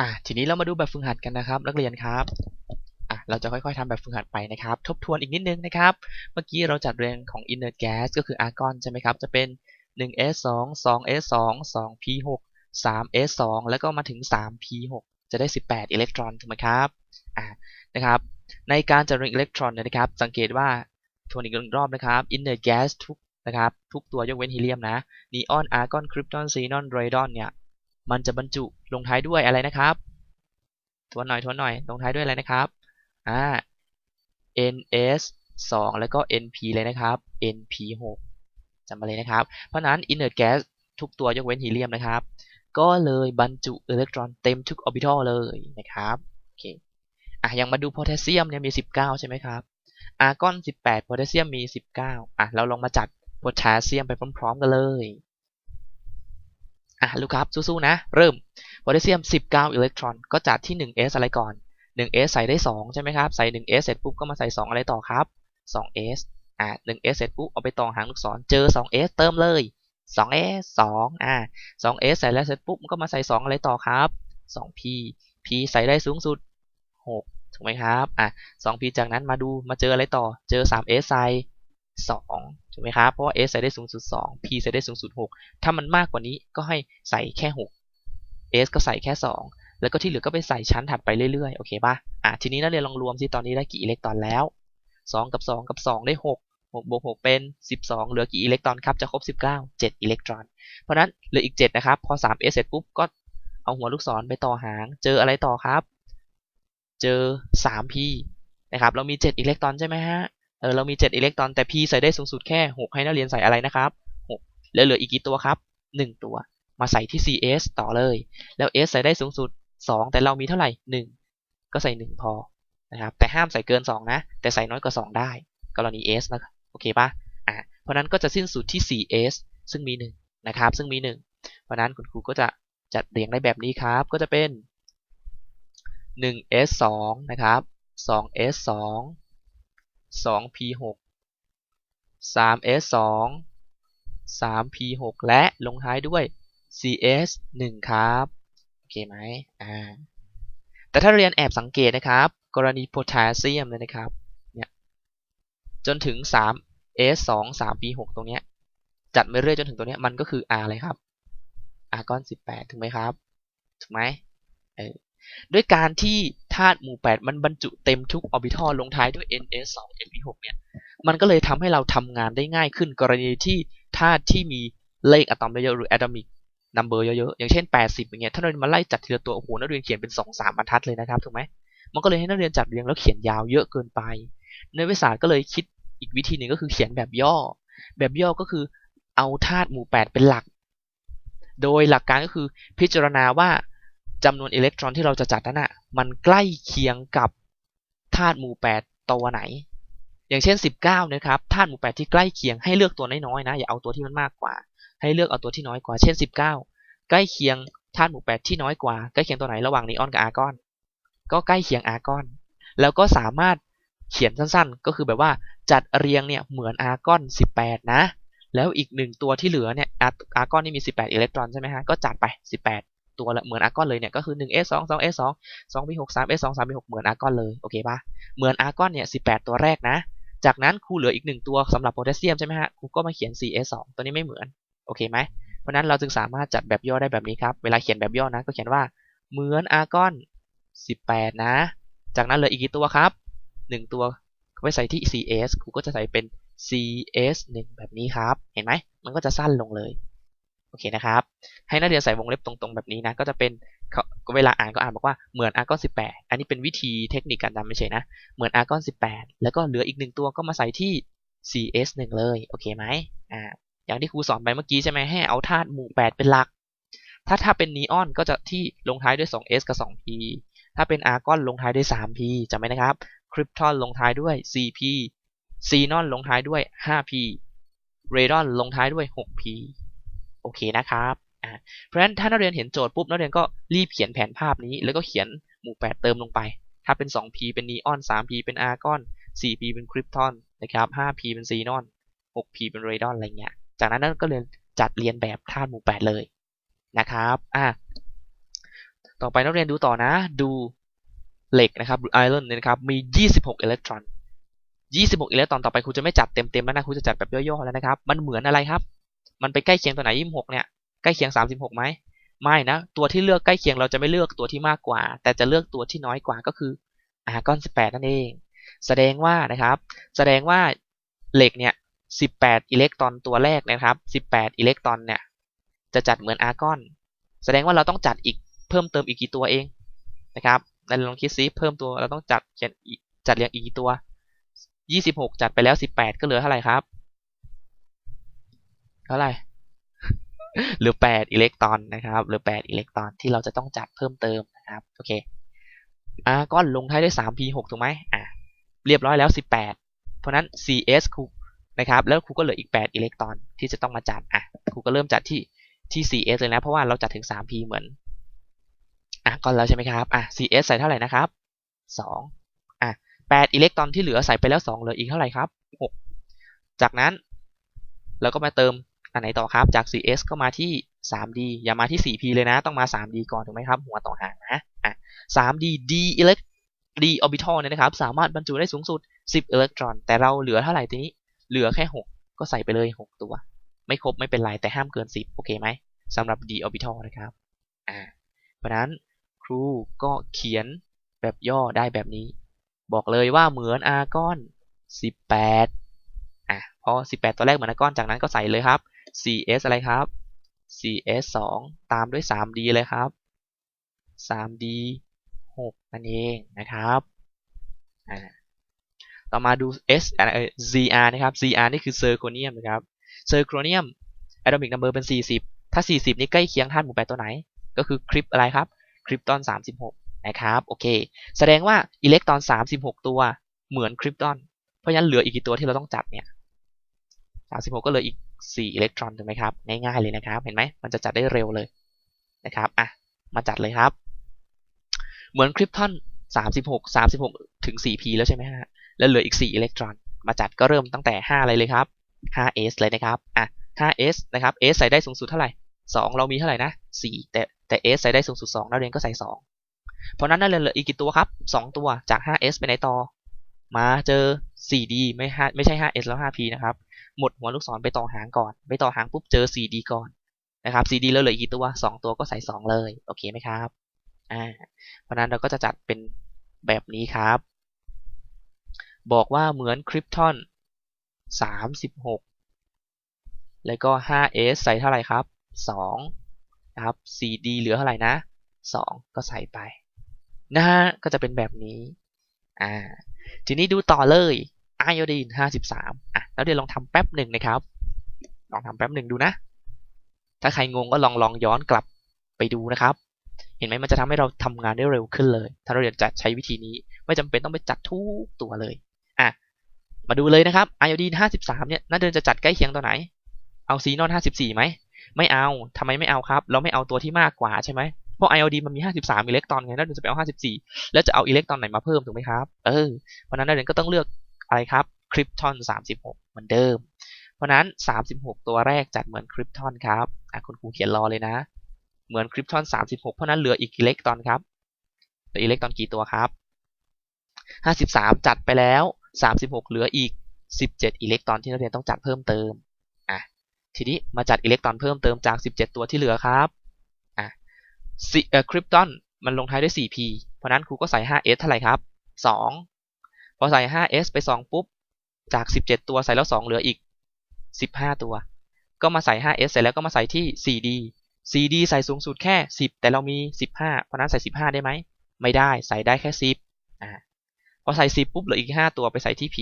อะทีนี้เรามาดูแบบฝึกหัดกันนะครับ นักเรียนครับอะเราจะค่อยๆทำแบบฝึกหัดไปนะครับ ทบทวนอีกนิดนึงนะครับ เมื่อกี้เราจัดเรียงของ inert gas ก็คือ argon ใช่ไหมครับ จะเป็น 1s2 2s2 2p6 3s2 แล้วก็มาถึง 3p6 จะได้ 18 อิเล็กตรอนถูกไหมครับอะนะครับ ในการจัดเรียงอิเล็กตรอนนะครับ สังเกตว่าทวนอีกหนึ่งรอบนะครับ inert gas ทุกนะครับ ทุกตัวยกเว้นฮีเลียมนะนีออนอาร์กอนคริปตอนซีนอนเรดอนเนี่ย มันจะบรรจุลงท้ายด้วยอะไรนะครับทวนหน่อยทวนหน่อยลงท้ายด้วยอะไรนะครับอ่า ns 2 แล้วก็ np เลยนะครับ np 6จำมาเลยนะครับ เพราะนั้น inert gas ทุกตัวยกเว้นฮีเลียมนะครับ ก็เลยบรรจุอิเล็กตรอนเต็มทุกออร์บิทัลเลยนะครับโอเคอะยังมาดูโพแทสเซียมเนี่ยมี 19 ใช่ไหมครับอาร์กอน 18โพแทสเซียมมี 19อะเราลองมาจัดโพแทสเซียมไปพร้อม ๆ กันเลย อะลูกครับสู้ๆนะ เริ่มโพแทสเซียม 19 อิเล็กตรอน ก็จัดที่ 1s อะไรก่อน 1s ใส่ได้ 2 ใช่ไหมครับ ใส่ 1s เสร็จปุ๊บก็มาใส่ 2 อะไรต่อครับ 2s อะ 1s เสร็จปุ๊บเอาไปต่อหางลูกศร เจอ 2s เติมเลย 2s 2อะ 2s ใส่แล้วเสร็จปุ๊บก็มาใส่ 2 อะไรต่อครับ 2p p ใส่ได้สูงสุด 6 ถูกไหมครับ อะ 2p จากนั้นมาดูมาเจออะไรต่อ เจอ 3s ใส่ 2ถูกไหมครับ เพราะว่า s ใส่ได้สูงสุด 2 p ใส่ได้สูงสุด 6 ถ้ามันมากกว่านี้ก็ให้ใส่แค่ 6 s ก็ใส่แค่ 2 แล้วก็ที่เหลือก็ไปใส่ชั้นถัดไปเรื่อยๆ โอเคป่ะ อะ ทีนี้นักเรียนลองรวมสิตอนนี้ได้กี่อิเล็กตรอนแล้ว 2 กับ 2 กับ 2 ได้ 6 6บวก6เป็น 12 เหลือกี่อิเล็กตรอนครับจะครบ 19 7 อิเล็กตรอน เพราะนั้นเหลืออีก 7 นะครับ พอ 3s เสร็จปุ๊บก็เอาหัวลูกศรไปต่อหาง เจออะไรต่อครับ เจอ 3p นะครับ เรามี 7 อิเล็กตรอนใช่ไหมฮะ เออเรามี7อิเล็กตรอนแต่ p ใส่ได้สูงสุดแค่ 6 ให้นักเรียนใส่อะไรนะครับ6แล้วเหลืออีกกี่ตัวครับ 1 ตัว มาใส่ที่ cs ต่อเลย แล้ว s ใส่ได้สูงสุด 2 แต่เรามีเท่าไหร่ 1 ก็ใส่ 1 พอนะครับแต่ห้ามใส่เกิน 2 นะ แต่ใส่น้อยกว่า 2 ได้ กรณี s นะครับโอเคป่ะอ่าเพราะนั้นก็จะสิ้นสุดที่ cs ซึ่งมี 1 นะครับ ซึ่งมี 1 เพราะนั้นคุณครูก็จะจัดเรียงได้แบบนี้ครับ ก็จะเป็น 1s 2 นะครับ 2s 2 2p 6 3s 2 3p 6และลงท้ายด้วย cs 1ครับ โอเคไหมอ่าแต่ถ้าเรียนแอบสังเกตนะครับ กรณีโพแทสเซียมเลยนะครับเนี่ยจนถึง 3s 2 3p 6ตรงเนี้ยจัดไปเรื่อยจนถึงตัวเนี้ยมันก็คือ r อะไรครับ r ก้อน18 ถูกไหมครับ ถูกไหมเออ ด้วยการที่ธาตุหมู่ 8 มันบรรจุเต็มทุกออร์บิทัลลงท้ายด้วย ns 2 np 6เนี่ยมันก็เลยทำให้เราทำงานได้ง่ายขึ้นกรณีที่ธาตุที่มีเลขอะตอมเยอะๆหรือ atomic number เยอะๆ อย่างเช่น 80 อย่างเงี้ยถ้าเรามาไล่จัดทีละตัวโอ้โหนักเรียนเขียนเป็น 2 3 บรรทัดเลยนะครับถูกไหมมันก็เลยให้นักเรียนจัดเรียงแล้วเขียนยาวเยอะเกินไปในวิทยาศาก็เลยคิดอีกวิธีหนึ่งก็คือเขียนแบบย่อ แบบย่อก็คือเอาธาตุหมู่ 8 เป็นหลัก โดยหลักการก็คือพิจารณาว่า จำนวนอิเล็กตรอนที่เราจะจัดนั้นอะมันใกล้เคียงกับธาตุหมู่ 8 ตัวไหน อย่างเช่น 19นะครับธาตุหมู่ 8 ที่ใกล้เคียงให้เลือกตัวน้อยๆนะอย่าเอาตัวที่มันมากกว่า ให้เลือกเอาตัวที่น้อยกว่า เช่น 19 ใกล้เคียงธาตุหมู่ 8 ที่น้อยกว่าใกล้เคียงตัวไหนระหว่างนีออนกับอาร์กอน ก็ใกล้เคียงอาร์กอน แล้วก็สามารถเขียนสั้นๆ ก็คือแบบว่าจัดเรียงเนี่ยเหมือนอาร์กอน 18 นะ แล้วอีกหนึ่งตัวที่เหลือเนี่ยอาร์กอนนี่มี 18 อิเล็กตรอนใช่ไหมฮะก็จัดไป 18 ตัวละเหมือนอาร์กอนเลยเนี่ยก็คือ 1s 2 2s 2 2p 6 3s 2 3p 6เหมือนอาร์กอนเลยโอเคปะเหมือนอาร์กอนเนี่ย18 ตัวแรกนะ จากนั้นครูเหลืออีกหนึ่งตัวสำหรับโพแทสเซียมใช่ไหมฮะครูก็มาเขียน 4s 2ตัวนี้ไม่เหมือนโอเคไหมเพราะนั้นเราจึงสามารถจัดแบบย่อได้แบบนี้ครับเวลาเขียนแบบย่อนะก็เขียนว่าเหมือนอาร์กอน 18 นะ จากนั้นเหลืออีกกี่ตัวครับ 1 ตัวไว้ใส่ที่ cs ครูก็จะใส่เป็น cs 1แบบนี้ครับ เห็นไหม มันก็จะสั้นลงเลย อเคนะครับ ให้นักเรียนใส่วงเล็บตรงๆแบบนี้นะ ก็จะเป็นเวลาอ่านก็อ่านบอกว่าเหมือนอาร์กอน18อันนี้เป็นวิธีเทคนิคการจำไม่ใช่นะ เหมือนอาร์กอน18แล้วก็เหลืออีกหนึ่งตัวก็มาใส่ที่ cs 1เลย โอเคไหมอ่า อย่างที่ครูสอนไปเมื่อกี้ใช่ไหมให้เอาธาตุหมู่ 8 เป็นหลัก ถ้าถ้าเป็นนีออนก็จะที่ลงท้ายด้วย 2s กับ 2p ถ้าเป็นอาร์กอนลงท้ายด้วย 3p จำไว้นะครับคริปทอนลงท้ายด้วย 4p ซีนอนลงท้ายด้วย 5p เรดอนลงท้ายด้วย 6p โอเคนะครับเพราะฉะนั้นถ้านักเรียนเห็นโจทย์ปุ๊บนักเรียนก็รีบเขียนแผนภาพนี้ แล้วก็เขียนหมู่ 8 เติมลงไป ถ้าเป็น 2p เป็น นีออน 3p เป็นอาร์กอน 4p เป็นคริปทอนนะครับ 5p เป็นซีนอน 6p เป็นเรดอนอะไรเงี้ย จากนั้นก็เรียนจัดเรียนแบบธาตุหมู่ 8 เลยนะครับอ่าต่อไปนักเรียนดูต่อนะ ดูเหล็กนะครับหรือไอรอนนะครับ มี 26 อิเล็กตรอน 26 อิเล็กตรอนต่อไปครูจะไม่จัดเต็มๆแล้วนะครูจะจัดแบบย่อๆแล้วนะครับ มันเหมือนอะไรครับ มันไปใกล้เคียงตัวไหน26เนี่ยใกล้เคียง36ไหมไม่นะ ตัวที่เลือกใกล้เคียงเราจะไม่เลือกตัวที่มากกว่า แต่จะเลือกตัวที่น้อยกว่าก็คืออาร์กอน18นั่นเอง แสดงว่านะครับ แสดงว่าเหล็กเนี่ย18อิเล็กตรอนตัวแรกนะครับ18อิเล็กตรอนเนี่ยจะจัดเหมือนอาร์กอน แสดงว่าเราต้องจัดอีกเพิ่มเติมอีกกี่ตัวเองนะครับเราลองคิดซิเพิ่มตัวเราต้องจัดเขียนจัดเรียงอีกกี่ตัว 26 จัดไปแล้ว 18 ก็เหลือเท่าไหร่ครับ เท่าไหร่เหลือ 8 อิเล็กตรอนนะครับเหลือ 8 อิเล็กตรอนที่เราจะต้องจัดเพิ่มเติมนะครับ โอเคอาร์กอนลงท้ายด้วย 3p6 ถูกไหมอะเรียบร้อยแล้ว 18 เพราะนั้น cs ครูนะครับ แล้วครูก็เหลืออีก 8 อิเล็กตรอนที่จะต้องมาจัดอะครูก็เริ่มจัดที่ที่ cs เลยนะ เพราะว่าเราจัดถึง 3p เหมือนอะก็แล้วใช่ไหมครับอะ cs ใส่เท่าไหร่นะครับ 2อะ8 อิเล็กตรอนที่เหลือใส่ไปแล้ว 2 เหลืออีกเท่าไหร่ครับ 6 จากนั้นเราก็มาเติม อันไหนต่อครับจาก cs ก็มาที่ 3d อย่ามาที่ 4p เลยนะต้องมา 3d ก่อนถูกไหมครับ หัวต่อหางนะอะ 3d d อิเล็ก d orbital เนี่ยนะครับ สามารถบรรจุได้สูงสุด 10 อิเล็กตรอน แต่เราเหลือเท่าไหร่ทีนี้ เหลือแค่ 6 ก็ใส่ไปเลย 6 ตัว ไม่ครบไม่เป็นไร แต่ห้ามเกิน 10 โอเคไหมสำหรับ d orbital นะครับอ่าเพราะนั้นครูก็เขียนแบบย่อได้แบบนี้ บอกเลยว่าเหมือนอาร์กอน 18อะพอ 18 ตัวแรกเหมือนอาร์กอนจากนั้นก็ใส่เลยครับ cs อะไรครับ cs 2 ตามด้วย 3d เลยครับ 3d 6นั่นเองนะครับต่อมาดู s zr นะครับ zr นี่คือ zirconium นะครับ zirconium atomic number เป็น 40 ถ้า 40 นี่ใกล้เคียงธาตุหมู่แปดตัวไหน ก็คือคริปอะไรครับ คริปตอน 36 นะครับ โอเค แสดงว่าอิเล็กตรอน 36 ตัวเหมือนคริปตอน เพราะฉะนั้นเหลืออีกกี่ตัวที่เราต้องจัดเนี่ย 36 ก็เลืออีก 4 อิเล็กตรอนถูกไหมครับ ง่ายๆเลยนะครับ เห็นไหมมันจะจัดได้เร็วเลยนะครับ อะ มาจัดเลยครับ เหมือนคริปตอน 36 36 ถึง 4p แล้วใช่ไหมฮะ แล้วเหลืออีก 4 อิเล็กตรอน มาจัดก็เริ่มตั้งแต่5อะไรเลยครับ 5s เลยนะครับ อะ 5s นะครับ s ใส่ได้สูงสุดเท่าไหร่ 2 เรามีเท่าไหร่นะ 4 แต่แต่ s ใส่ได้สูงสุด 2 นักเรียนก็ใส่ 2 เพราะนั้นนักเรียนเหลืออีกกี่ตัวครับ 2 ตัวจาก 5s ไปไหนต่อ มาเจอ 4d ไม่5ไม่ใช่ 5s แล้ว 5p นะครับ หมดหัวลูกศรไปต่อหางก่อน ไปต่อหางปุ๊บเจอ 4d ก่อนนะครับ 4d แล้วเหลืออีกกี่ตัว 2 ตัวก็ใส่ 2 เลย โอเคไหมครับ อ่า เพราะนั้นเราก็จะจัดเป็นแบบนี้ครับ บอกว่าเหมือนคริปทอน36 แล้วก็ 5s ใส่เท่าไหร่ครับ 2 นะครับ 4d เหลือเท่าไหร่นะ 2 ก็ใส่ไป นะฮะ ก็จะเป็นแบบนี้ อ่า ทีนี้ดูต่อเลยไอโอดีน53 แล้วเดี๋ยวลองทำแป๊บหนึ่งนะครับ ลองทำแป๊บหนึ่งดูนะ ถ้าใครงงก็ลองลองย้อนกลับไปดูนะครับ เห็นไหมมันจะทำให้เราทำงานได้เร็วขึ้นเลย ถ้าเราเรียนจะใช้วิธีนี้ ไม่จำเป็นต้องไปจัดทุกตัวเลยอะมาดูเลยนะครับไอโอดีน53เนี่ยน่าเดินจะจัดใกล้เคียงตัวไหน เอาซีนอน54ไหมไม่เอาทำไมไม่เอาครับ เราไม่เอาตัวที่มากกว่าใช่ไหมเพราะไอโอดีมันมี 53 อิเล็กตรอนไงน่าเดินจะไปเอา 54 แล้วจะเอาอิเล็กตรอนไหนมาเพิ่มถูกไหมครับ เออ เพราะนั้นนักเรียนก็ต้องเลือกอะไรครับ คริปทอน 36 เหมือนเดิม เพราะนั้น 36 ตัวแรกจัดเหมือนคริปทอนครับอะคุณครูเขียนรอเลยนะ เหมือนคริปทอน 36 เพราะนั้นเหลืออีกอิเล็กตรอนครับเหลืออิเล็กตรอนกี่ตัวครับ 53 จัดไปแล้ว 36 เหลืออีก 17 อิเล็กตรอนที่นักเรียนต้องจัดเพิ่มเติมอะทีนี้มาจัดอิเล็กตรอนเพิ่มเติมจาก 17 ตัวที่เหลือครับอะคริปตอนมันลงท้ายด้วย 4p เพราะนั้นครูก็ใส่ 5s เท่าไหร่ครับ 2 พอใส่ 5s ไป 2 ปุ๊บ จาก 17 ตัวใส่แล้ว 2 เหลืออีก 15 ตัว ก็มาใส่ 5s เสร็จแล้วก็มาใส่ที่ 4d 4d ใส่สูงสุดแค่ 10 แต่เรามี 15 เพราะนั้นใส่ 15 ได้ไหม ไม่ได้ใส่ได้แค่ 10อ่าพอใส่ 10 ปุ๊บเหลืออีก 5 ตัวไปใส่ที่ p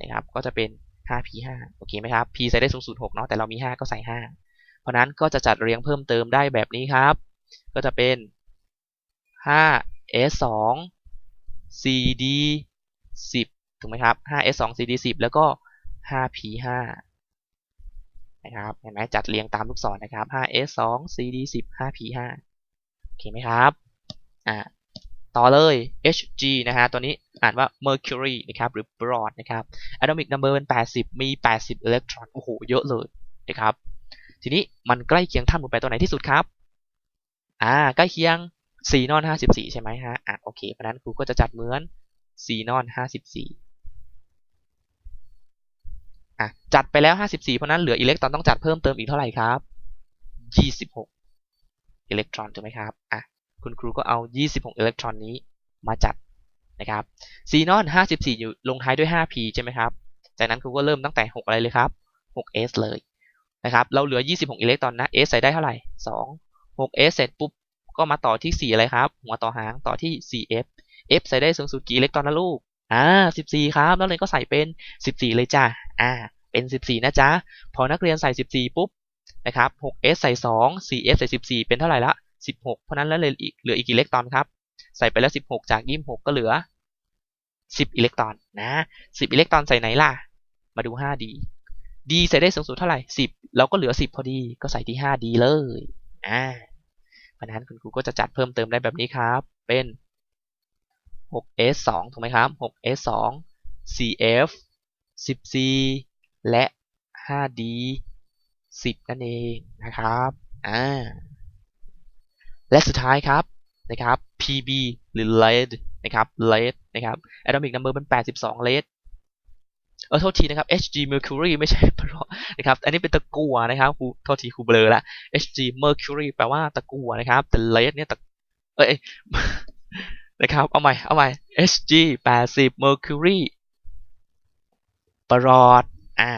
นะครับก็จะเป็น 5p5 โอเคไหมครับ p ใส่ได้สูงสุด6เนาะแต่เรามี 5 ก็ใส่ 5 เพราะนั้นก็จะจัดเรียงเพิ่มเติมได้แบบนี้ครับ ก็จะเป็น 5s2 cd 10 ถูกไหมครับ 5s2 cd 10 แล้วก็ 5p5 นะครับเห็นไหมจัดเรียงตามลูกศรนะครับ 5s2 cd 10 5p5 โอเคไหมครับอ่าต่อเลย Hg นะฮะตัวนี้อ่านว่า mercury นะครับหรือ broad นะครับ atomic number เป็น 80 มี 80อิเล็กตรอนโอ้โห เยอะเลยนะครับ ทีนี้มันใกล้เคียงธาตุหมู่แปตัวไหนที่สุดครับอ่าใกล้เคียงซีนอน54 ใช่ไหมฮะอะโอเคเพราะนั้นครูก็จะจัดเหมือนซีนอน54 อะจัดไปแล้ว 54 เพราะนั้นเหลืออิเล็กตรอนต้องจัดเพิ่มเติมอีกเท่าไหร่ครับ 26 อิเล็กตรอนถูกไหมครับอะคุณครูก็เอา 26 อิเล็กตรอนนี้มาจัดนะครับซีนอน 54 อยู่ลงท้ายด้วย 5p ใช่ไหมครับ จากนั้นครูก็เริ่มตั้งแต่ 6 อะไรเลยครับ 6s เลยนะครับ เราเหลือ 26 อิเล็กตรอนนะ s ใส่ได้เท่าไหร่ 2 6s เสร็จปุ๊บก็มาต่อที่ 4 อะไรครับ หัวต่อหางต่อที่ 4f f ใส่ได้สูงสุดกี่อิเล็กตรอนนะลูก อ่า 14 ครับ แล้วเลยก็ใส่เป็น 14 เลยจ้า อ่าเป็น 14 นะจ๊ะ พอนักเรียนใส่ 14 ปุ๊บนะครับ 6s ใส่ 2 4f ใส่ 14 เป็นเท่าไหร่ละ 16 เพราะนั้นแล้วเลยเหลืออีกกี่อิเล็กตรอนครับ ใส่ไปแล้ว 16 จาก 26 ก็เหลือ 10 อิเล็กตรอนนะ 10 อิเล็กตรอนใส่ไหนล่ะ มาดู 5d d ใส่ได้สูงสุดเท่าไหร่ 10 เราก็เหลือ 10 พอดี ก็ใส่ที่ 5d เลย อ่า เพราะนั้นคุณครูก็จะจัดเพิ่มเติมได้แบบนี้ครับ เป็น 6s 2ถูกไหมครับ 6s 2 cf 14 และ 5d 10 นั่นเองนะครับอ่าและสุดท้ายครับนะครับ PB หรือ lead นะครับ lead นะครับ atomic number เป็น 82 lead เออโทษทีนะครับ Hg mercury ไม่ใช่พระนะครับ อันนี้เป็นตะกั่วนะครับครูโทษทีครูเบลอละ Hg mercury แปลว่าตะกั่วนะครับ แต่ lead เนี่ยตะเอ้ยนะครับ เอาใหม่ เอาใหม่ Hg 80 mercury ประหลอดอ่า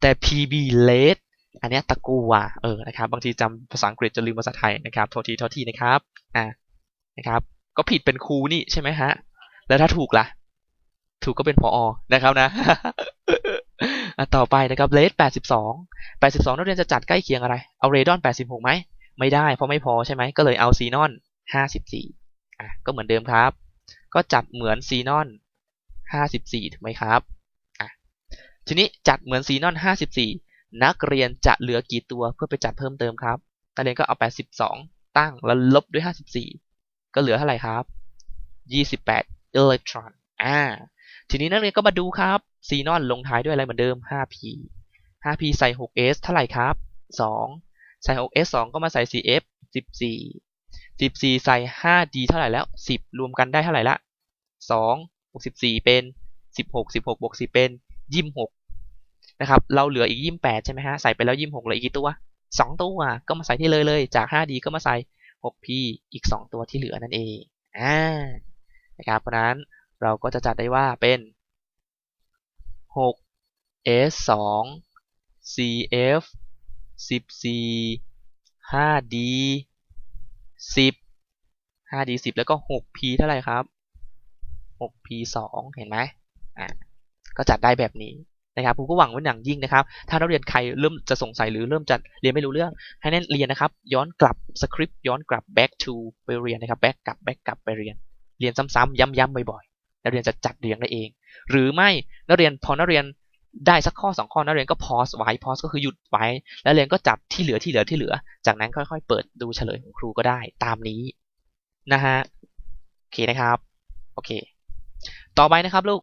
แต่ PB lead อันนี้ตะกัวเออนะครับบางทีจำภาษาอังกฤษจะลืมภาษาไทยนะครับโทษทีโทษทีนะครับอ่านะครับ ก็ผิดเป็นครูนี่ใช่ไหมฮะแล้วถ้าถูกล่ะ ถูกก็เป็นพออนะครับนะต่อไปนะครับเลส82 82นักเรียนจะจัดใกล้เคียงอะไร เอาเรดอน 86ไหม ไม่ได้เพราะไม่พอใช่ไหม ก็เลยเอาซีนอน 54 อะ ก็เหมือนเดิมครับ ก็จัดเหมือนซีนอน 54 ถูกไหมครับ ทีนี้จัดเหมือนซีนอน 54 นักเรียนจะเหลือกี่ตัวเพื่อไปจัดเพิ่มเติมครับ นักเรียนก็เอา 82 ตั้งแล้วลบด้วย 54 ก็เหลือเท่าไหร่ครับ 28 อิเล็กตรอน อ่า ทีนี้นักเรียนก็มาดูครับ ซีนอนลงท้ายด้วยอะไรเหมือนเดิม 5p 5p ใส่ 6s เท่าไหร่ครับ 2 ใส่ 6s 2 ก็มาใส่ cf 14 14 ใส่ 5d เท่าไหร่แล้ว 10 รวมกันได้เท่าไหร่ละ 2 64 เป็น 16 16บวก10 เป็น 26 นะครับ เราเหลืออีก28ใช่ไหมฮะ ใส่ไปแล้ว26เหลืออีกกี่ตัว2ตัว ก็มาใส่ที่เลยเลย จาก 5d ก็มาใส่ 6p อีก 2 ตัวที่เหลือนั่นเอง อ่า นะครับ เพราะนั้นเราก็จะจัดได้ว่าเป็น 6 s 2 cf 14 5d 10 5d 10 แล้วก็ 6p เท่าไหร่ครับ 6p 2 เห็นไหมอ่า ก็จัดได้แบบนี้ นะครับผมก็หวังไว่าอย่างยิ่งนะครับ ถ้านักเรียนใครเริ่มจะสงสัยหรือเริ่มจะเรียนไม่รู้เรื่อง ให้แน่นเรียนนะครับ ย้อนกลับสคริปต์ย้อนกลับ back to ไปเรียนนะครับ back กลับ back กลับไปเรียน เรียนซ้ำๆย้ำๆบ่อยๆนักเรียนจะจัดเรียงได้เอง หรือไม่นักเรียนพอนักเรียนได้สักข้อสองข้อนักเรียนก็ pause ไว้ pause ก็คือหยุดไว้ แล้วเรียนก็จับที่เหลือที่เหลือที่เหลือ จากนั้นค่อยๆ เปิดดูเฉลยของครูก็ได้ตามนี้นะฮะโอเคนะครับโอเค ต่อไปนะครับลูก